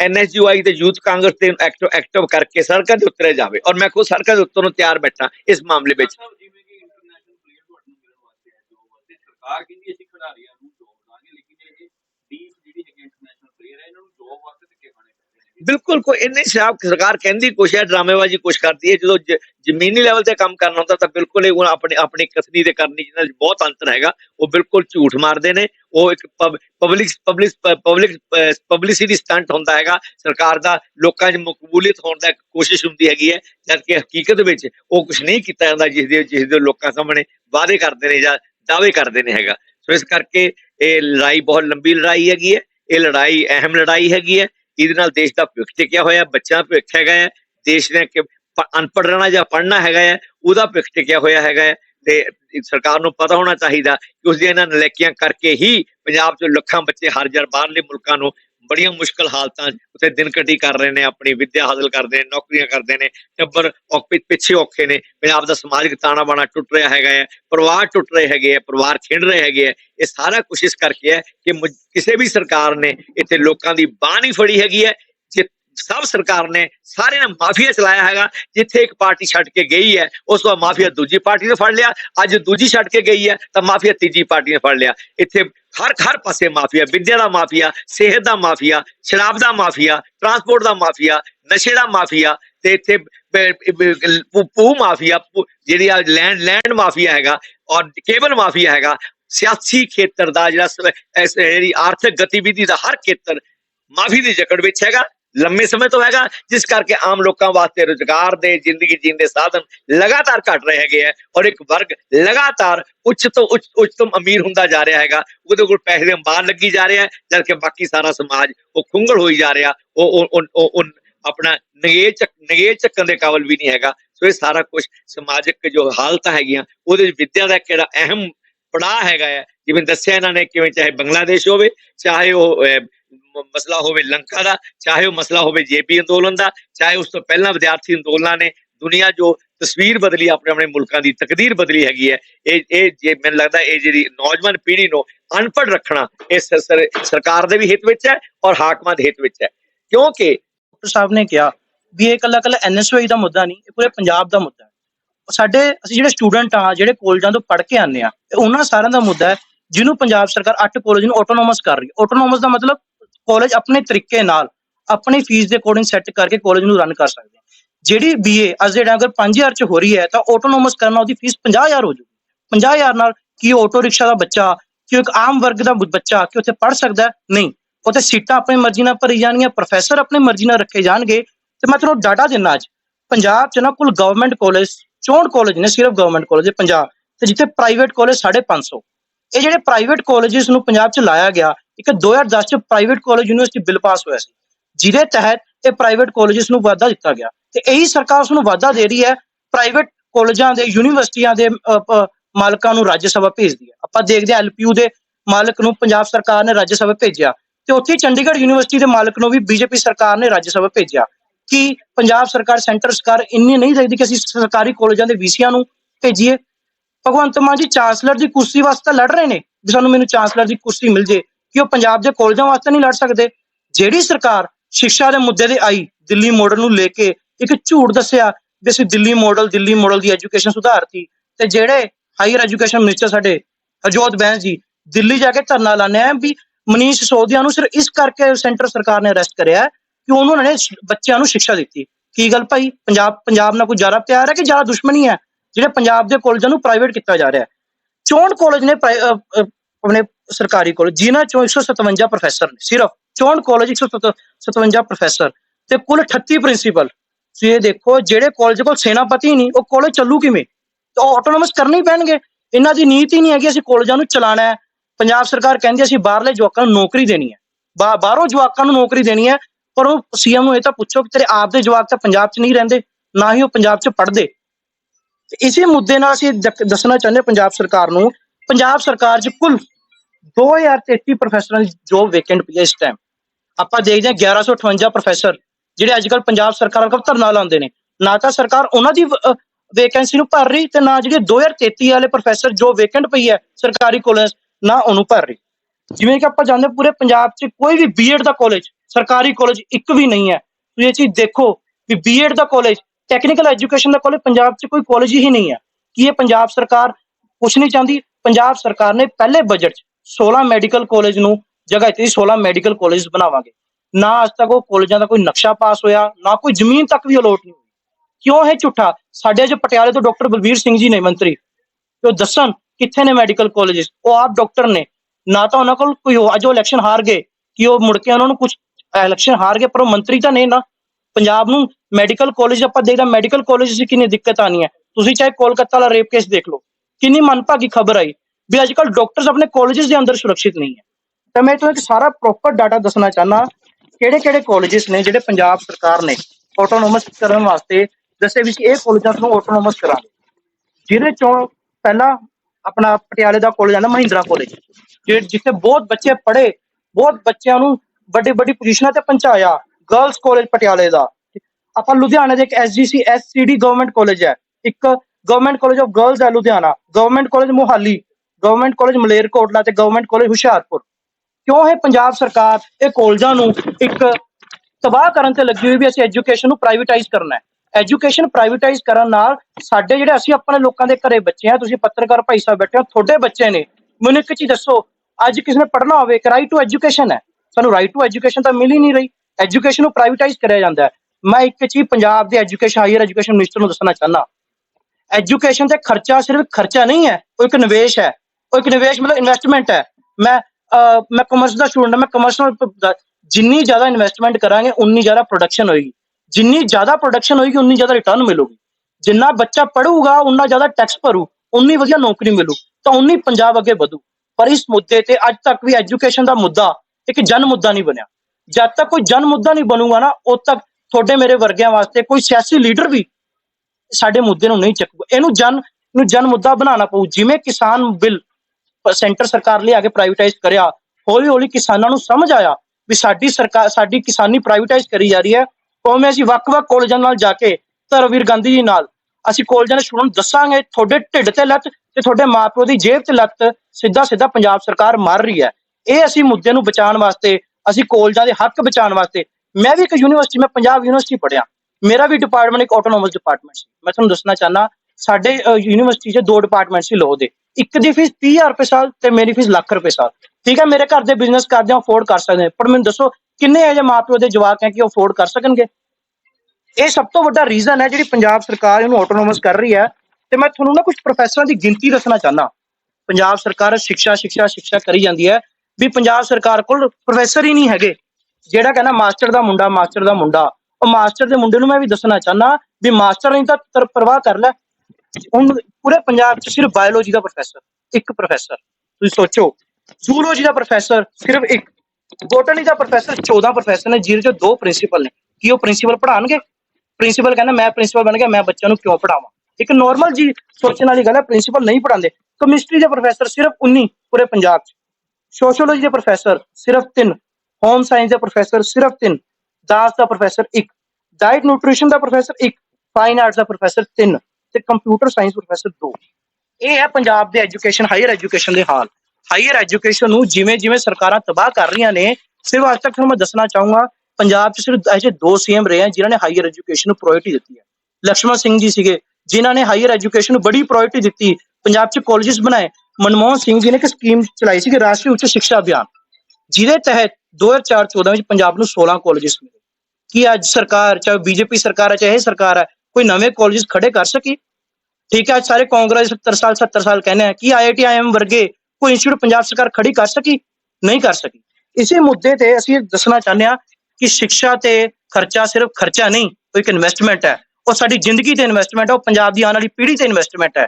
ਐਨਐਸਯੂਆਈ ਤੇ ਯੂਥ ਕਾਂਗਰਸ ਤੇ ਐਕਟਿਵ ਐਕਟਿਵ ਕਰਕੇ ਸੜਕਾਂ ਦੇ ਉੱਤਰੇ ਜਾਵੇ ਔਰ ਮੈਂ ਖੁਦ ਸੜਕਾਂ ਦੇ ਉੱਤੋਂ ਨੂੰ ਤਿਆਰ ਬੈਠਾ ਇਸ ਮਾਮਲੇ ਵਿੱਚ। ਜਿਵੇਂ ਕਿ ਇੰਟਰਨੈਸ਼ਨਲ ਪਲੇਅਰ ਤੁਹਾਨੂੰ ਮਿਲਣ ਵਾਸਤੇ ਹੈ ਜੋ ਵਾਸਤੇ ਸਰਕਾਰ ਕਹਿੰਦੀ ਅਸੀਂ ਖਿਡਾਰੀਆਂ ਨੂੰ ਜੋਬ ਦਾਂਗੇ ਲੇਕਿਨ ਇਹ ਡੀਪ ਜਿਹੜੀ ਹੈਗੀ ਇੰਟਰਨੈਸ਼ਨਲ ਪਲੇਅਰ ਹੈ ਇਹਨਾਂ ਨੂੰ ਜੋਬ ਵਾਸਤੇ ਧੱਕੇ ਖਾਣੇ ਪੈਂਦੇ ਨੇ ਬਿਲਕੁਲ ਕੋਈ ਇੰਨੇ ਸ਼ਾਬ ਸਰਕਾਰ ਕਹਿੰਦੀ ਕੁਛ ਹੈ, ਡਰਾਮੇਬਾਜ਼ੀ ਕੁਛ ਕਰਦੀ ਹੈ, ਜਦੋਂ ਜ਼ਮੀਨੀ ਲੈਵਲ ਤੇ ਕੰਮ ਕਰਨਾ ਹੁੰਦਾ ਤਾਂ ਬਿਲਕੁਲ ਇਹ ਉਹ ਆਪਣੀ ਆਪਣੀ ਕਥਨੀ ਤੇ ਕਰਨੀ ਜਿਹਨਾਂ 'ਚ ਬਹੁਤ ਅੰਤਰ ਹੈਗਾ, ਉਹ ਬਿਲਕੁਲ ਝੂਠ ਮਾਰਦੇ ਨੇ, ਉਹ ਇੱਕ public public public publicity stunt ਹੁੰਦਾ ਹੈਗਾ, ਸਰਕਾਰ ਦਾ ਲੋਕਾਂ 'ਚ ਮਕਬੂਲੀਅਤ ਹੋਣ ਦਾ ਕੋਸ਼ਿਸ਼ ਹੁੰਦੀ ਹੈਗੀ ਹੈ ਜਦਕਿ ਹਕੀਕਤ ਵਿੱਚ ਉਹ ਕੁਝ ਨਹੀਂ ਕੀਤਾ ਜਾਂਦਾ ਜਿਸ ਦੇ ਜਿਸ ਦੇ ਲੋਕਾਂ ਸਾਹਮਣੇ ਵਾਅਦੇ ਕਰਦੇ ਨੇ ਜਾਂ ਦਾਅਵੇ ਕਰਦੇ ਨੇ ਹੈਗਾ। ਸੋ ਇਸ ਕਰਕੇ ਇਹ ਲੜਾਈ ਬਹੁਤ ਲੰਬੀ ਲੜਾਈ ਹੈਗੀ ਹੈ, ਇਹ ਲੜਾਈ ਅਹਿਮ ਲੜਾਈ ਹੈਗੀ ਹੈ ਇਹਦੇ ਨਾਲ ਦੇਸ਼ ਦਾ ਭਵਿੱਖ ਟਿਕਿਆ ਹੋਇਆ ਬੱਚਾ ਭਵਿੱਖ ਹੈਗਾ ਹੈ, ਦੇਸ਼ ਨੇ ਕਿ ਅਨਪੜ੍ਹ ਰਹਿਣਾ ਜਾਂ ਪੜ੍ਹਨਾ ਹੈਗਾ ਹੈ, ਉਹਦਾ ਭਵਿੱਖ ਟਿਕਿਆ ਹੋਇਆ ਹੈਗਾ ਹੈ ਤੇ ਸਰਕਾਰ ਨੂੰ ਪਤਾ ਹੋਣਾ ਚਾਹੀਦਾ ਕਿ ਉਸ ਦੀਆਂ ਇਹਨਾਂ ਨਲੇਕੀਆਂ ਕਰਕੇ ਹੀ ਪੰਜਾਬ 'ਚ ਲੱਖਾਂ ਬੱਚੇ ਹਰ ਜਰ ਬਾਹਰਲੇ ਮੁਲਕਾਂ ਨੂੰ ਬੜੀਆਂ ਮੁਸ਼ਕਲ ਹਾਲਤਾਂ ਉੱਥੇ ਦਿਨ ਕੱਟੀ ਕਰ ਰਹੇ ਨੇ, ਆਪਣੀ ਵਿੱਦਿਆ ਹਾਸਲ ਕਰਦੇ ਨੇ, ਨੌਕਰੀਆਂ ਕਰਦੇ ਨੇ, ਟੱਬਰ ਪਿੱਛੇ ਔਖੇ ਨੇ, ਪੰਜਾਬ ਦਾ ਸਮਾਜਿਕ ਤਾਣਾ ਬਾਣਾ ਟੁੱਟ ਰਿਹਾ ਹੈਗਾ ਹੈ, ਪਰਿਵਾਰ ਟੁੱਟ ਰਹੇ ਹੈਗੇ ਆ ਪਰਿਵਾਰ ਖਿੰਡ ਰਹੇ ਹੈਗੇ ਆ ਇਹ ਸਾਰਾ ਕੋਸ਼ਿਸ਼ ਕਰਕੇ ਹੈ ਕਿ ਕਿਸੇ ਵੀ ਸਰਕਾਰ ਨੇ ਇੱਥੇ ਲੋਕਾਂ ਦੀ ਬਾਹ ਨਹੀਂ ਫੜੀ ਹੈਗੀ ਹੈ ਸਭ ਸਰਕਾਰ ਨੇ ਸਾਰੇ ਨੇ ਮਾਫੀਆ ਚਲਾਇਆ ਹੈਗਾ, ਜਿੱਥੇ ਇੱਕ ਪਾਰਟੀ ਛੱਡ ਕੇ ਗਈ ਹੈ, ਉਸ ਤੋਂ ਬਾਅਦ ਮਾਫੀਆ ਦੂਜੀ ਪਾਰਟੀ ਨੇ ਫੜ ਲਿਆ, ਅੱਜ ਦੂਜੀ ਛੱਡ ਕੇ ਗਈ ਹੈ, ਤਾਂ ਮਾਫੀਆ ਤੀਜੀ ਪਾਰਟੀ ਨੇ ਫੜ ਲਿਆ, ਇੱਥੇ ਹਰ ਹਰ ਪਾਸੇ ਮਾਫੀਆ, ਵਿੱਦਿਆ ਦਾ ਮਾਫੀਆ, ਸਿਹਤ ਦਾ ਮਾਫੀਆ, ਸ਼ਰਾਬ ਦਾ ਮਾਫੀਆ, ਟਰਾਂਸਪੋਰਟ ਦਾ ਮਾਫੀਆ, ਨਸ਼ੇ ਦਾ ਮਾਫੀਆ ਤੇ ਇੱਥੇ ਪੂ ਮਾਫੀਆ ਜਿਹੜੀ ਆ ਲੈਂਡ ਲੈਂਡ ਮਾਫੀਆ ਹੈਗਾ ਔਰ ਕੇਬਲ ਮਾਫੀਆ ਹੈਗਾ, ਸਿਆਸੀ ਖੇਤਰ ਦਾ ਜਿਹੜਾ ਜਿਹੜੀ ਆਰਥਿਕ ਗਤੀਵਿਧੀ ਦਾ ਹਰ ਖੇਤਰ ਮਾਫੀ ਦੀ ਜਕੜ ਵਿੱਚ ਹੈਗਾ। ਲੰਮੇ ਸਮੇਂ ਤੋਂ ਹੈਗਾ ਜਿਸ ਕਰਕੇ ਆਮ ਲੋਕਾਂ ਵਾਸਤੇ ਰੁਜ਼ਗਾਰ ਦੇ ਜ਼ਿੰਦਗੀ ਜੀਣ ਦੇ ਸਾਧਨ ਲਗਾਤਾਰ ਘਟ ਰਹੇ ਹੈਗੇ ਹੈ ਔਰ ਇੱਕ ਵਰਗ ਲਗਾਤਾਰ ਉੱਚ ਤੋਂ ਉੱਚ ਉੱਚਤਮ ਅਮੀਰ ਹੁੰਦਾ ਜਾ ਰਿਹਾ ਹੈਗਾ ਉਹਦੇ ਕੋਲ ਪੈਸੇ ਦੇ ਅੰਬਾਰ ਲੱਗੀ ਜਾ ਰਿਹਾ ਹੈ ਜਦਕਿ ਬਾਕੀ ਸਾਰਾ ਸਮਾਜ ਉਹ ਖੁੰਗਲ ਹੋਈ ਜਾ ਰਿਹਾ ਉਹ ਉਹ- ਉਹ ਉਹ- ਉਹ ਆਪਣਾ ਨਗੇਲ ਚੱਕ ਨਗੇਲ ਚੱਕਣ ਦੇ ਕਾਬਲ ਵੀ ਨਹੀਂ ਹੈਗਾ ਸੋ ਇਹ ਸਾਰਾ ਕੁਝ ਸਮਾਜਿਕ ਜੋ ਹਾਲਤਾਂ ਹੈਗੀਆਂ ਉਹਦੇ ਵਿੱਚ ਵਿੱਦਿਆ ਦਾ ਕਿਹੜਾ ਅਹਿਮ ਪੜਾਅ ਹੈਗਾ ਹੈ ਜਿਵੇਂ ਦੱਸਿਆ ਇਹਨਾਂ ਨੇ ਕਿਵੇਂ ਚਾਹੇ ਬੰਗਲਾਦੇਸ਼ ਹੋਵੇ ਚਾਹੇ ਉਹ ਅਹ, ਮ- ਮਸਲਾ ਹੋਵੇ ਲੰਕਾ ਦਾ, ਚਾਹੇ ਉਹ ਮਸਲਾ ਹੋਵੇ ਜੇਪੀ ਅੰਦੋਲਨ ਦਾ, ਚਾਹੇ ਉਸ ਤੋਂ ਪਹਿਲਾਂ ਵਿਦਿਆਰਥੀ ਅੰਦੋਲਨਾਂ ਨੇ ਦੁਨੀਆ ਜੋ ਤਸਵੀਰ ਬਦਲੀ ਆਪਣੇ ਆਪਣੇ ਮੁਲਕਾਂ ਦੀ, ਤਕਦੀਰ ਬਦਲੀ ਹੈਗੀ ਹੈ, ਇਹ ਇਹ ਜੇ ਮੈਨੂੰ ਲੱਗਦਾ ਇਹ ਜਿਹੜੀ ਨੌਜਵਾਨ ਪੀੜ੍ਹੀ ਨੂੰ ਅਨਪੜ੍ਹ ਰੱਖਣਾ, ਇਹ ਸਰਕਾਰ ਦੇ ਵੀ ਹਿੱਤ ਵਿੱਚ ਹੈ ਔਰ ਹਾਕਮਾਂ ਦੇ ਹਿੱਤ ਵਿੱਚ ਹੈ। ਕਿਉਂਕਿ ਡਾਕਟਰ ਸਾਹਿਬ ਨੇ ਕਿਹਾ ਵੀ ਇਹ ਇਕੱਲਾ ਇਕੱਲਾ ਐਨਐਸਯੂਆਈ ਦਾ ਮੁੱਦਾ ਨਹੀਂ, ਇਹ ਪੂਰੇ ਪੰਜਾਬ ਦਾ ਮੁੱਦਾ ਹੈ। ਸਾਡੇ, ਅਸੀਂ ਜਿਹੜੇ ਸਟੂਡੈਂਟ ਆ ਜਿਹੜੇ ਕੋਲਜਾਂ ਤੋਂ ਪੜ੍ਹ ਕੇ ਆਉਂਦੇ ਆ ਇਹ ਉਹਨਾਂ ਸਾਰਿਆਂ ਦਾ ਮੁੱਦਾ ਹੈ ਜਿਹਨੂੰ ਪੰਜਾਬ ਸਰਕਾਰ ਅੱਠ ਕੋਲਜ ਨੂੰ ਆਟੋਨੋਮਸ ਕਰ ਰਹੀ ਹੈ। ਆਟੋਨੋਮਸ ਦਾ ਮਤਲਬ ਕਾਲਜ ਆਪਣੇ ਤਰੀਕੇ ਨਾਲ, ਆਪਣੀ ਫੀਸ ਦੇ ਅਕੋਰਡਿੰਗ ਸੈੱਟ ਕਰਕੇ ਕਾਲਜ ਨੂੰ ਰਨ ਕਰ ਸਕਦੇ ਆ। ਜਿਹੜੀ ਬੀਏ ਅੱਜ ਦੇ ਟਾਈਮ ਅਗਰ 5000 ਚ ਹੋ ਰਹੀ ਹੈ, ਤਾਂ ਆਟੋਨੋਮਸ ਕਰਨਾ ਉਹਦੀ ਫੀਸ 50000 ਹੋ ਜੂਗੀ। 50000 ਨਾਲ ਕੀ ਆਟੋ ਰਿਕਸ਼ਾ ਦਾ ਬੱਚਾ, ਕਿ ਇੱਕ ਆਮ ਵਰਗ ਦਾ ਬੱਚਾ ਕਿ ਉੱਥੇ ਪੜ੍ਹ ਸਕਦਾ ਨਹੀਂ। ਉੱਥੇ ਸੀਟਾਂ ਆਪਣੀ ਮਰਜ਼ੀ ਨਾਲ ਭਰੀ ਜਾਣਗੀਆਂ ਪ੍ਰੋਫੈਸਰ ਆਪਣੀ ਮਰਜ਼ੀ ਨਾਲ ਰੱਖੇ ਜਾਣਗੇ। ਤੇ ਮੈਂ ਤੁਹਾਨੂੰ ਡਾਟਾ ਦਿੰਨਾ ਅੱਜ। ਪੰਜਾਬ ਚ ਨਾ ਕੁੱਲ ਗਵਰਨਮੈਂਟ ਕਾਲਜ 64 ਕਾਲਜ ਨੇ ਸਿਰਫ ਗਵਰਨਮੈਂਟ ਕਾਲਜ ਪੰਜਾਬ। ਤੇ ਜਿੱਥੇ ਪ੍ਰਾਈਵੇਟ ਕਾਲਜ 550 ਇਹ ਜਿਹੜੇ ਪ੍ਰਾਈਵੇਟ ਕਾਲਜਸ ਨੂੰ ਪੰਜਾਬ ਚ ਲਾਇਆ ਗਿਆ ਇੱਕ 2010 ਚ private college university bill pass ਹੋਇਆ ਸੀ। ਜਿਹਦੇ ਤਹਿਤ ਇਹ ਪ੍ਰਾਈਵੇਟ ਕਾਲਜਸ ਨੂੰ ਵਾਅਦਾ ਦਿੱਤਾ ਗਿਆ। ਤੇ ਇਹੀ ਸਰਕਾਰ ਉਸ ਨੂੰ ਵਾਅਦਾ ਦੇ ਰਹੀ ਹੈ ਪ੍ਰਾਈਵੇਟ ਕਾਲਜਾਂ ਦੇ ਯੂਨੀਵਰਸਿਟੀਆਂ ਦੇ ਮਾਲਕਾਂ ਨੂੰ ਰਾਜ ਸਭਾ ਭੇਜਦੀ ਹੈ। ਆਪਾਂ ਦੇਖਦੇ ਹਾਂ ਐਲਪੀਯੂ ਦੇ ਮਾਲਕ ਨੂੰ ਪੰਜਾਬ ਸਰਕਾਰ ਨੇ ਰਾਜ ਸਭਾ ਭੇਜਿਆ। ਤੇ ਉੱਥੇ ਚੰਡੀਗੜ੍ਹ ਯੂਨੀਵਰਸਿਟੀ ਦੇ ਮਾਲਕ ਨੂੰ ਵੀ ਬੀਜੇਪੀ ਸਰਕਾਰ ਨੇ ਰਾਜ ਸਭਾ ਭੇਜਿਆ। ਕਿ ਪੰਜਾਬ ਸਰਕਾਰ ਸੈਂਟਰ ਸਰਕਾਰ ਇੰਨੀ ਨਹੀਂ ਦੇਖਦੀ ਕਿ ਅਸੀਂ ਸਰਕਾਰੀ ਕਾਲਜਾਂ ਦੇ ਵੀਸੀਆਂ ਨੂੰ ਭੇਜੀਏ? ਭਗਵੰਤ ਮਾਨ ਜੀ ਚਾਂਸਲਰ ਦੀ ਕੁਰਸੀ ਵਾਸਤੇ ਲੜ ਰਹੇ ਨੇ। ਵੀ ਸਾਨੂੰ ਮੈਨੂੰ ਚਾਂਸਲਰ ਦੀ ਕੁਰਸੀ ਮਿਲ ਜੇ। ਕਿ ਉਹ ਪੰਜਾਬ ਦੇ ਕਾਲਜਾਂ ਵਾਸਤੇ ਨਹੀਂ ਲੜ ਸਕਦੇ। ਜਿਹੜੀ ਸਰਕਾਰ ਸਿੱਖਿਆ ਦੇ ਮੁੱਦੇ ਤੇ ਆਈ, ਦਿੱਲੀ ਮਾਡਲ ਨੂੰ ਲੈ ਕੇ ਇੱਕ ਝੂਠ ਦੱਸਿਆ ਵੀ ਅਸੀਂ ਦਿੱਲੀ ਮਾਡਲ ਦਿੱਲੀ ਮਾਡਲ ਦੀ ਐਜੂਕੇਸ਼ਨ ਸੁਧਾਰਤੀ। ਤੇ ਜਿਹੜੇ ਹਾਇਰ ਐਜੂਕੇਸ਼ਨ ਮਿਨਿਸਟਰ ਸਾਡੇ, ਹਰਜੋਤ ਬੈਂਸ ਜੀ, ਦਿੱਲੀ ਜਾ ਕੇ ਧਰਨਾ ਲਾਣੇ ਆ ਵੀ ਮਨੀਸ਼ ਸਿਸੋਦੀਆ ਨੂੰ ਸਿਰਫ ਇਸ ਕਰਕੇ ਸੈਂਟਰ ਸਰਕਾਰ ਨੇ ਅਰੈਸਟ ਕਰਿਆ ਹੈ ਕਿ ਉਹਨਾਂ ਨੇ ਬੱਚਿਆਂ ਨੂੰ ਸਿੱਖਿਆ ਦਿੱਤੀ। ਕੀ ਗੱਲ ਭਾਈ? ਪੰਜਾਬ ਪੰਜਾਬ ਨਾਲ ਕੋਈ ਜ਼ਿਆਦਾ ਪਿਆਰ ਹੈ ਕਿ ਜ਼ਿਆਦਾ ਦੁਸ਼ਮਣੀ ਹੈ? ਜਿਹੜੇ ਪੰਜਾਬ ਦੇ ਕਾਲਜਾਂ ਨੂੰ ਪ੍ਰਾਈਵੇਟ ਕੀਤਾ ਜਾ ਰਿਹਾ ਚੋਣ 64 ਕਾਲਜ ਨੇ ਪ੍ਰਾਈ- ਆਪਣੇ ਸਰਕਾਰੀ ਕਾਲਜ ਜਿਨ੍ਹਾਂ ਚੋਂ 157 ਪ੍ਰੋਫੈਸਰ ਨੇ, ਸਿਰਫ 64 ਕਾਲਜ 157 ਪ੍ਰੋਫੈਸਰ ਤੇ ਕੁੱਲ 38 ਪ੍ਰਿੰਸੀਪਲ ਤੁਸੀਂ ਇਹ ਦੇਖੋ, ਜਿਹੜੇ ਕਾਲਜ ਕੋਲ ਸੈਨਾਪਤੀ ਨਹੀਂ, ਉਹ ਕਾਲਜ ਚੱਲੂ ਕਿਵੇਂ? ਤਾਂ ਆਟੋਨੋਮਸ ਕਰਨੇ ਹੀ ਪੈਣਗੇ। ਇਹਨਾਂ ਦੀ ਨੀਤੀ ਨਹੀਂ ਹੈਗੀ, ਅਸੀਂ ਕਾਲਜਾਂ ਨੂੰ ਚਲਾਣਾ ਹੈ। ਪੰਜਾਬ ਸਰਕਾਰ ਕਹਿੰਦੀ ਅਸੀਂ ਬਾਹਰਲੇ ਜਵਾਕਾਂ ਨੂੰ ਨੌਕਰੀ ਦੇਣੀ ਹੈ। ਬਾ- ਬਾਹਰੋਂ ਜਵਾਕਾਂ ਨੂੰ ਨੌਕਰੀ ਦੇਣੀ ਹੈ, ਪਰ ਉਹ ਸੀਐਮ ਨੂੰ ਇਹ ਤਾਂ ਪੁੱਛੋ ਕਿ ਤੇਰੇ ਆਪ ਦੇ ਜਵਾਕ ਤਾਂ ਪੰਜਾਬ 'ਚ ਨਹੀਂ ਰਹਿੰਦੇ, ਨਾ ਹੀ ਉਹ ਪੰਜਾਬ 'ਚ ਪੜ੍ਹਦੇ। ਇਸੇ ਮੁੱਦੇ ਨਾਲ ਅਸੀਂ ਦਕ- ਦੱਸਣਾ ਚਾਹੁੰਦੇ ਪੰਜਾਬ ਸਰਕਾਰ ਨੂੰ। ਪੰਜਾਬ ਸਰਕਾਰ 'ਚ ਕੁੱਲ 2033 ਪ੍ਰੋਫੈਸਰਾਂ ਦੀ ਜੋਬ ਵੇਕੈਂਟ ਪਈ ਹੈ ਇਸ ਟਾਈਮ ਆਪਾਂ ਦੇਖਦੇ ਹਾਂ 1158 ਪ੍ਰੋਫੈਸਰ ਜਿਹੜੇ ਅੱਜ ਕੱਲ ਪੰਜਾਬ ਸਰਕਾਰ ਕੋਲ ਧਰਨਾ ਲਾਉਂਦੇ ਨੇ। ਨਾ ਤਾਂ ਸਰਕਾਰ ਉਹਨਾਂ ਦੀ ਵੇਕੈਂਸੀ ਨੂੰ ਭਰ ਰਹੀ ਤੇ ਨਾ ਜਿਹੜੇ 2033 ਵਾਲੇ ਪ੍ਰੋਫੈਸਰ ਜੋ ਵੇਕੈਂਟ ਪਈ ਹੈ ਸਰਕਾਰੀ ਕਾਲਜ ਨਾ ਉਹਨੂੰ ਭਰ ਰਹੀ। ਜਿਵੇਂ ਕਿ ਆਪਾਂ ਜਾਣਦੇ ਹਾਂ, ਪੂਰੇ ਪੰਜਾਬ 'ਚ ਕੋਈ ਵੀ ਬੀਐਡ ਦਾ ਕਾਲਜ ਸਰਕਾਰੀ ਕਾਲਜ ਇੱਕ ਵੀ ਨਹੀਂ ਹੈ। ਤੁਸੀਂ ਇਹ ਚੀਜ਼ ਦੇਖੋ ਵੀ ਬੀਐਡ ਦਾ ਕਾਲਜ ਟੈਕਨੀਕਲ ਐਜੂਕੇਸ਼ਨ ਦਾ ਕਾਲਜ ਪੰਜਾਬ 'ਚ ਕੋਈ ਕਾਲਜ ਹੀ ਨਹੀਂ ਹੈ। ਕੀ ਇਹ ਪੰਜਾਬ ਸਰਕਾਰ ਕੁਛ ਨਹੀਂ ਚਾਹੁੰਦੀ? ਪੰਜਾਬ ਸਰਕਾਰ ਨੇ ਪਹਿਲੇ ਬਜਟ 'ਚ 16 ਮੈਡੀਕਲ ਕਾਲਜ ਨੂੰ ਜਗ੍ਹਾ ਦਿੱਤੀ 16 ਮੈਡੀਕਲ ਕਾਲਜ ਬਣਾਵਾਂਗੇ। ਨਾ ਅੱਜ ਤੱਕ ਉਹ ਕਾਲਜਾਂ ਦਾ ਕੋਈ ਨਕਸ਼ਾ ਪਾਸ ਹੋਇਆ, ਨਾ ਕੋਈ ਜ਼ਮੀਨ ਤੱਕ ਵੀ ਅਲੋਟ ਨਹੀਂ ਹੋਈ। ਕਿਉਂ ਇਹ ਝੂਠਾ? ਸਾਡੇ ਜੋ ਪਟਿਆਲੇ ਤੋਂ ਡਾਕਟਰ ਬਲਬੀਰ ਸਿੰਘ ਜੀ ਨੇ ਮੰਤਰੀ। ਤੇ ਉਹ ਦੱਸਣ ਕਿੱਥੇ ਨੇ ਮੈਡੀਕਲ ਕਾਲਜਸ ਉਹ ਆਪ ਡਾਕਟਰ ਨੇ। ਨਾ ਤਾਂ ਉਹਨਾਂ ਕੋਲ ਕੋਈ ਹੋ ਅੱਜ ਉਹ ਇਲੈਕਸ਼ਨ ਹਾਰ ਗਏ ਕਿ ਉਹ ਮੁੜ ਕੇ ਉਹਨਾਂ ਨੂੰ ਕੁਝ ਇਲੈਕਸ਼ਨ ਹਾਰ ਗਏ ਪਰ ਉਹ ਮੰਤਰੀ ਤਾਂ ਨਹੀਂ ਨਾ। ਪੰਜਾਬ ਨੂੰ ਮੈਡੀਕਲ ਕਾਲਜ ਆਪਾਂ ਦੇਖਦਾ ਮੈਡੀਕਲ ਕਾਲਜ 'ਚ ਕਿੰਨੀ ਦਿੱਕਤ ਆਣੀ ਹੈ। ਤੁਸੀਂ ਚਾਹੇ ਕੋਲਕਾਤਾ ਵਾਲਾ ਰੇਪ ਕੇਸ ਦੇਖ ਲਓ। ਕਿੰਨੀ ਮਨਭਾਗੀ ਖਬਰ ਆਈ। ਵੀ ਅੱਜ ਕੱਲ ਡਾਕਟਰਸ ਆਪਣੇ ਕਾਲਜਸ ਦੇ ਅੰਦਰ ਸੁਰੱਖਿਅਤ ਨਹੀਂ ਹੈ। ਤਾਂ ਮੈਂ ਤੁਹਾਨੂੰ ਇੱਕ ਸਾਰਾ ਪ੍ਰੋਪਰ ਡਾਟਾ ਦੱਸਣਾ ਚਾਹਨਾ ਕਿਹੜੇ ਕਿਹੜੇ ਕਾਲਜਸ ਨੇ ਜਿਹੜੇ ਪੰਜਾਬ ਸਰਕਾਰ ਨੇ ਆਟੋਨੋਮਸ ਕਰਨ ਵਾਸਤੇ ਦੱਸੇ ਵੀ ਕਿ ਇਹ ਕਾਲਜਾਂ ਨੂੰ ਆਟੋਨੋਮਸ ਕਰਾਂਗੇ ਜਿਹਦੇ ਚੋਂ ਪਹਿਲਾ ਆਪਣਾ ਪਟਿਆਲੇ ਦਾ ਕਾਲਜ ਆਂਦਾ ਮਹਿੰਦਰਾ ਕਾਲਜ ਜਿੱਥੇ ਬਹੁਤ ਬੱਚੇ ਪੜ੍ਹੇ, ਬਹੁਤ ਬੱਚਿਆਂ ਨੂੰ ਵੱਡੀ ਵੱਡੀ ਪੋਜੀਸ਼ਨਾਂ ਤੇ ਪਹੁੰਚਾਇਆ ਗਰਲਸ ਕਾਲਜ ਪਟਿਆਲੇ ਦਾ। ਆਪਾਂ ਲੁਧਿਆਣਾ ਦੇ ਇੱਕ ਐਸਜੀਸੀ ਐਸਸੀਡੀ ਗਵਰਨਮੈਂਟ ਕਾਲਜ ਹੈ। ਇੱਕ ਗਵਰਨਮੈਂਟ ਕਾਲਜ ਆਫ ਗਰਲਸ ਹੈ Ludhiana government college Mohali government college Malerkotla ਤੇ ਗਵਰਨਮੈਂਟ ਕਾਲਜ ਹੁਸ਼ਿਆਰਪੁਰ। ਕਿਉਂ ਇਹ ਪੰਜਾਬ ਸਰਕਾਰ, ਇਹ ਕਾਲਜਾਂ ਨੂੰ ਇੱਕ ਤਬਾਹ ਕਰਨ ਤੇ ਲੱਗੀ ਹੋਈ ਵੀ ਅਸੀਂ ਐਜੂਕੇਸ਼ਨ ਨੂੰ ਪ੍ਰਾਈਵੇਟਾਈਜ਼ ਕਰਨਾ ਹੈ। ਐਜੂਕੇਸ਼ਨ ਪ੍ਰਾਈਵੇਟਾਈਜ਼ ਕਰਨ ਨਾਲ ਸਾਡੇ ਜਿਹੜੇ ਅਸੀਂ ਆਪਣੇ ਲੋਕਾਂ ਦੇ ਘਰੇ ਬੱਚੇ ਆ ਤੁਸੀਂ ਪੱਤਰਕਾਰ ਭਾਈ ਸਾਹਿਬ ਬੈਠੇ ਹੋ, ਤੁਹਾਡੇ ਬੱਚੇ ਨੇ। ਮੈਨੂੰ ਇੱਕ ਚੀਜ਼ ਦੱਸੋ, ਅੱਜ ਕਿਸ ਨੇ ਪੜ੍ਹਨਾ ਹੋਵੇ ਕਿ ਰਾਈਟ ਟੂ ਐਜੂਕੇਸ਼ਨ ਹੈ। ਸਾਨੂੰ ਰਾਈਟ ਟੂ ਐਜੂਕੇਸ਼ਨ ਤਾਂ ਮਿਲ ਹੀ ਨਹੀਂ ਰਹੀ। ਐਜੂਕੇਸ਼ਨ ਨੂੰ ਪ੍ਰਾਈਵੇਟਾਈਜ਼ ਕਰਿਆ ਜਾਂਦਾ ਹੈ। ਮੈਂ ਇੱਕ ਚੀਜ਼ ਪੰਜਾਬ ਦੇ ਐਜੂਕੇਸ਼ਨ ਹਾਇਰ ਐਜੂਕੇਸ਼ਨ ਮਿਨਿਸਟਰ ਨੂੰ ਦੱਸਣਾ ਚਾਹੁੰਦਾ। ਐਜੂਕੇਸ਼ਨ ਤੇ ਖਰਚਾ ਸਿਰਫ ਖਰਚਾ ਨਹੀਂ ਹੈ, ਉਹ ਇੱਕ ਨਿਵੇਸ਼ ਹੈ। ਉਹ ਇੱਕ ਨਿਵੇਸ਼ ਮਤਲਬ ਇਨਵੈਸਟਮੈਂਟ ਹੈ। ਮੈਂ ਮੈਂ ਕਮਰਸ ਦਾ ਸਟੂਡੈਂਟ ਹਾਂ, ਮੈਂ ਕਮਰਸ਼ਲ ਜਿੰਨੀ ਜ਼ਿਆਦਾ ਇਨਵੈਸਟਮੈਂਟ ਕਰਾਂਗੇ, ਉਨੀ ਜ਼ਿਆਦਾ ਪ੍ਰੋਡਕਸ਼ਨ ਹੋਏਗੀ। ਜਿੰਨੀ ਜ਼ਿਆਦਾ ਪ੍ਰੋਡਕਸ਼ਨ ਹੋਏਗੀ, ਉਨੀ ਜ਼ਿਆਦਾ ਰਿਟਰਨ ਮਿਲੂਗੀ। ਜਿੰਨਾ ਬੱਚਾ ਪੜੂਗਾ ਉਨਾ ਜ਼ਿਆਦਾ ਟੈਕਸ ਭਰੂ, ਉਨੀ ਵਧੀਆ ਨੌਕਰੀ ਮਿਲੂ, ਤਾਂ ਉਨੀ ਪੰਜਾਬ ਅੱਗੇ ਵਧੂ। ਪਰ ਇਸ ਮੁੱਦੇ ਤੇ ਅੱਜ ਤੱਕ ਵੀ ਐਜੂਕੇਸ਼ਨ ਦਾ ਮੁੱਦਾ ਇੱਕ ਜਨ ਮੁੱਦਾ ਨਹੀਂ ਬਣਿਆ। ਜਦ ਤੱਕ ਕੋਈ ਜਨ ਮੁੱਦਾ ਨਹੀਂ ਬਣੂਗਾ ਨਾ, ਉਦ ਤੱਕ ਤੁਹਾਡੇ ਮੇਰੇ ਵਰਗਿਆਂ ਵਾਸਤੇ ਕੋਈ ਸਿਆਸੀ ਲੀਡਰ ਵੀ ਸਾਡੇ ਮੁੱਦੇ ਨੂੰ ਨਹੀਂ ਚੱਕੂਗਾ। ਇਹਨੂੰ ਜਨ, ਨੂੰ ਜਨ ਮੁੱਦਾ ਬਣਾਉਣਾ ਪਊ। ਜਿਵੇਂ ਕਿਸਾਨ ਬਿੱਲ ਸੈਂਟਰ ਸਰਕਾਰ ਲਈ ਆ ਕੇ ਪ੍ਰਾਈਵੇਟਾਈਜ਼ ਕਰਿਆ। ਹੌਲੀ ਹੌਲੀ ਕਿਸਾਨਾਂ ਨੂੰ ਸਮਝ ਆਇਆ ਵੀ ਸਾਡੀ ਸਰਕਾਰ ਸਾਡੀ ਕਿਸਾਨੀ ਪ੍ਰਾਈਵੇਟਾਈਜ਼ ਕਰੀ ਜਾ ਰਹੀ ਹੈ। ਉਵੇਂ ਅਸੀਂ ਵੱਖ-ਵੱਖ ਕਾਲਜਾਂ ਨਾਲ ਜਾ ਕੇ ਧਰਮਵੀਰ ਗਾਂਧੀ ਜੀ ਨਾਲ ਅਸੀਂ ਕਾਲਜਾਂ ਦੇ ਸਟੂਡੈਂਟ ਦੱਸਾਂਗੇ, ਤੁਹਾਡੇ ਢਿੱਡ ਤੇ ਲੱਤ ਤੇ ਤੁਹਾਡੇ ਮਾਪਿਓ ਦੀ ਜੇਬ ਤੇ ਲੱਤ ਸਿੱਧਾ ਸਿੱਧਾ ਪੰਜਾਬ ਸਰਕਾਰ ਮਾਰ ਰਹੀ ਹੈ। ਇਹ ਅਸੀਂ ਮੁੱਦੇ ਨੂੰ ਬਚਾਉਣ ਵਾਸਤੇ, ਅਸੀਂ ਕਾਲਜਾਂ ਦੇ ਹੱਕ ਬਚਾਉਣ ਵਾਸਤੇ, ਮੈਂ ਵੀ ਇੱਕ ਯੂਨੀਵਰਸਿਟੀ, ਮੈਂ ਪੰਜਾਬ ਯੂਨੀਵਰਸਿਟੀ ਪੜ੍ਹਿਆ। ਮੇਰਾ ਵੀ ਡਿਪਾਰਟਮੈਂਟ ਇੱਕ ਆਟੋਨੋਮਸ ਡਿਪਾਰਟਮੈਂਟ ਸੀ। ਮੈਂ ਤੁਹਾਨੂੰ ਦੱਸਣਾ ਚਾਹਨਾ ਸਾਡੇ ਯੂਨੀਵਰਸਿਟੀ 'ਚ ਦੋ ਡਿਪਾਰਟਮੈਂਟ ਸੀ ਲਾਅ ਦੇ। ਇੱਕ ਦੀ ਫੀਸ 30000 ਰੁਪਏ ਸਾਲ ਤੇ ਮੇਰੀ ਫੀਸ ਲੱਖ ਰੁਪਏ ਸਾਲ। ਠੀਕ ਹੈ, ਮੇਰੇ ਘਰ ਦੇ ਬਿਜ਼ਨਸ ਕਰਦੇ ਆ ਅਫੋਰਡ ਕਰ ਸਕਦੇ ਆ ਪਰ ਮੈਨੂੰ ਦੱਸੋ ਕਿੰਨੇ ਇਹੋ ਜਿਹੇ ਮਾਪਿਓ ਦੇ ਜਵਾਕ ਹੈ ਕਿ ਉਹ ਅਫੋਰਡ ਕਰ ਸਕਣਗੇ? ਇਹ ਸਭ ਤੋਂ ਵੱਡਾ ਰੀਜ਼ਨ ਹੈ ਜਿਹੜੀ ਪੰਜਾਬ ਸਰਕਾਰ ਇਹਨੂੰ ਆਟੋਨੋਮਸ ਕਰ ਰਹੀ ਹੈ। ਤੇ ਮੈਂ ਤੁਹਾਨੂੰ ਨਾ ਕੁਝ ਪ੍ਰੋਫੈਸਰਾਂ ਦੀ ਗਿਣਤੀ ਦੱਸਣਾ ਚਾਹਨਾ ਪੰਜਾਬ ਸਰਕਾਰ ਸਿੱਖਿਆ ਸਿੱਖਿਆ ਸਿੱਖਿਆ ਕਰੀ ਜਾਂਦੀ ਹੈ। ਵੀ ਪੰਜਾਬ ਸਰਕਾਰ ਕੋਲ ਪ੍ਰੋਫੈਸਰ ਹੀ ਨਹੀਂ ਹੈਗੇ। ਜਿਹੜਾ ਕਹਿੰਦਾ ਮਾਸਟਰ ਦਾ ਮੁੰਡਾ, ਮਾਸਟਰ ਦਾ ਮੁੰਡਾ। ਉਹ ਮਾਸਟਰ ਦੇ ਮੁੰਡੇ ਨੂੰ ਮੈਂ ਵੀ ਦੱਸਣਾ ਚਾਹਨਾ ਵੀ ਮਾਸਟਰ ਨਹੀਂ ਤਾਂ ਤਰ ਪਰਵਾਹ ਕਰ ਲੈ ਹੁਣ ਪੂਰੇ ਪੰਜਾਬ 'ਚ ਸਿਰਫ ਬਾਇਓਲੋਜੀ ਦਾ ਪ੍ਰੋਫੈਸਰ ਇੱਕ ਪ੍ਰੋਫੈਸਰ ਤੁਸੀਂ ਸੋਚੋ। ਜ਼ੂਲੋਜੀ ਦਾ ਪ੍ਰੋਫੈਸਰ ਸਿਰਫ ਇੱਕ ਬੋਟਨੀ ਦਾ ਪ੍ਰੋਫੈਸਰ 14 ਪ੍ਰੋਫੈਸਰ ਨੇ, ਜਿਹਦੇ ਚੋਂ ਦੋ ਪ੍ਰਿੰਸੀਪਲ ਨੇ। ਕੀ ਉਹ ਪ੍ਰਿੰਸੀਪਲ ਪੜ੍ਹਾਉਣਗੇ ਪ੍ਰਿੰਸੀਪਲ ਕਹਿੰਦਾ, ਮੈਂ ਪ੍ਰਿੰਸੀਪਲ ਬਣ ਗਿਆ, ਮੈਂ ਬੱਚਿਆਂ ਨੂੰ ਕਿਉਂ ਪੜਾਵਾਂ ਇੱਕ ਨਾਰਮਲ ਜੀ ਸੋਚਣ ਵਾਲੀ ਗੱਲ ਹੈ ਪ੍ਰਿੰਸੀਪਲ ਨਹੀਂ ਪੜਾਉਂਦੇ ਕੈਮਿਸਟਰੀ ਦੇ ਪ੍ਰੋਫੈਸਰ ਸਿਰਫ 19 ਪੂਰੇ ਪੰਜਾਬ 'ਚ। ਸੋਸ਼ੀਓਲੋਜੀ ਦੇ ਪ੍ਰੋਫੈਸਰ ਸਿਰਫ 3 ਹੋਮ ਸਾਇੰਸ ਦਾ ਪ੍ਰੋਫੈਸਰ ਸਿਰਫ 3 ਦਾਸ ਦਾ ਪ੍ਰੋਫੈਸਰ 1 ਡਾਈਟ ਨਿਊਟ੍ਰੀਸ਼ਨ ਦਾ ਪ੍ਰੋਫੈਸਰ 1 ਫਾਈਨ ਆਰਟਸ ਦਾ ਪ੍ਰੋਫੈਸਰ 3 ਤੇ ਕੰਪਿਊਟਰ ਸਾਇੰਸ ਪ੍ਰੋਫੈਸਰ ਦੋ। ਇਹ ਹੈ ਪੰਜਾਬ ਦੇ ਐਜੂਕੇਸ਼ਨ ਹਾਇਰ ਐਜੂਕੇਸ਼ਨ ਦੇ ਹਾਲ। ਹਾਇਰ ਐਜੂਕੇਸ਼ਨ ਨੂੰ ਜਿਵੇਂ ਜਿਵੇਂ ਸਰਕਾਰਾਂ ਤਬਾਹ ਕਰ ਰਹੀਆਂ ਨੇ, ਸਿਰਫ ਅੱਜ ਤੱਕ ਤੁਹਾਨੂੰ ਮੈਂ ਦੱਸਣਾ ਚਾਹੂੰਗਾ, ਪੰਜਾਬ 'ਚ ਸਿਰਫ ਅਜੇ ਦੋ ਸੀਐਮ ਰਹੇ ਆ, ਜਿਨ੍ਹਾਂ ਨੇ ਹਾਇਰ ਐਜੂਕੇਸ਼ਨ ਨੂੰ ਪ੍ਰਾਇੋਰਟੀ ਦਿੱਤੀ ਹੈ। ਲక్ష్మణ ਸਿੰਘ ਜੀ ਸੀਗੇ, ਜਿਨ੍ਹਾਂ ਨੇ ਹਾਇਰ ਐਜੂਕੇਸ਼ਨ ਨੂੰ ਬੜੀ ਪ੍ਰਾਇੋਰਟੀ ਦਿੱਤੀ, ਪੰਜਾਬ 'ਚ ਕਾਲਜਸ ਬਣਾਏ। ਮਨਮੋਹਨ ਸਿੰਘ ਜੀ ਨੇ ਇੱਕ ਸਕੀਮ ਚਲਾਈ ਸੀ ਕਿ ਰਾਸ਼ਟਰੀ ਉੱਚ ਸਿੱਖਿਆ ਅਭਿਆਨ। ਜਿਹਦੇ ਤਹਿਤ 2014-14 ਵਿੱਚ ਪੰਜਾਬ ਨੂੰ 16 ਕਾਲਜਸ ਮਿਲੇ। ਕੀ ਅੱਜ ਸਰਕਾਰ, ਚਾਹੇ ਬੀਜੇਪੀ ਸਰਕਾਰ ਹੈ, ਚਾਹੇ ਇਹ ਸਰਕਾਰ ਹੈ ਕੋਈ ਨਵੇਂ ਕਾਲਜਸ ਖੜੇ ਕਰ ਸਕੀ ਠੀਕ ਹੈ ਅੱਜ ਸਾਰੇ ਕਾਂਗਰਸ 70 ਸਾਲ 70 ਸਾਲ ਕਹਿੰਦੇ ਆ ਕਿ ਆਈਆਈਟੀ ਆਈਐਮ ਵਰਗੇ ਕੋਈ ਇੰਸਟੀਚਿਊਟ ਪੰਜਾਬ ਸਰਕਾਰ ਖੜੀ ਕਰ ਸਕੀ ਨਹੀਂ ਕਰ ਸਕੀ ਇਸੇ ਮੁੱਦੇ ਤੇ ਅਸੀਂ ਇਹ ਦੱਸਣਾ ਚਾਹੁੰਦੇ ਆ ਕਿ ਸਿੱਖਿਆ ਤੇ ਖਰਚਾ ਸਿਰਫ ਖਰਚਾ ਨਹੀਂ ਉਹ ਇੱਕ ਇਨਵੈਸਟਮੈਂਟ ਹੈ ਉਹ ਸਾਡੀ ਜ਼ਿੰਦਗੀ ਤੇ ਇਨਵੈਸਟਮੈਂਟ ਹੈ ਉਹ ਪੰਜਾਬ ਦੀ ਆਉਣ ਵਾਲੀ ਪੀੜ੍ਹੀ ਤੇ ਇਨਵੈਸਟਮੈਂਟ ਹੈ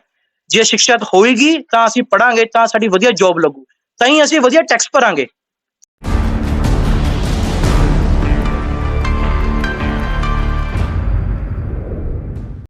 ਜੇ ਸਿੱਖਿਆ ਹੋਏਗੀ ਤਾਂ ਅਸੀਂ ਪੜਾਂਗੇ ਤਾਂ ਸਾਡੀ ਵਧੀਆ ਜੌਬ ਲੱਗੂ ਤਾਂ ਹੀ ਅਸੀਂ ਵਧੀਆ ਟੈਕਸ ਭਰਾਂਗੇ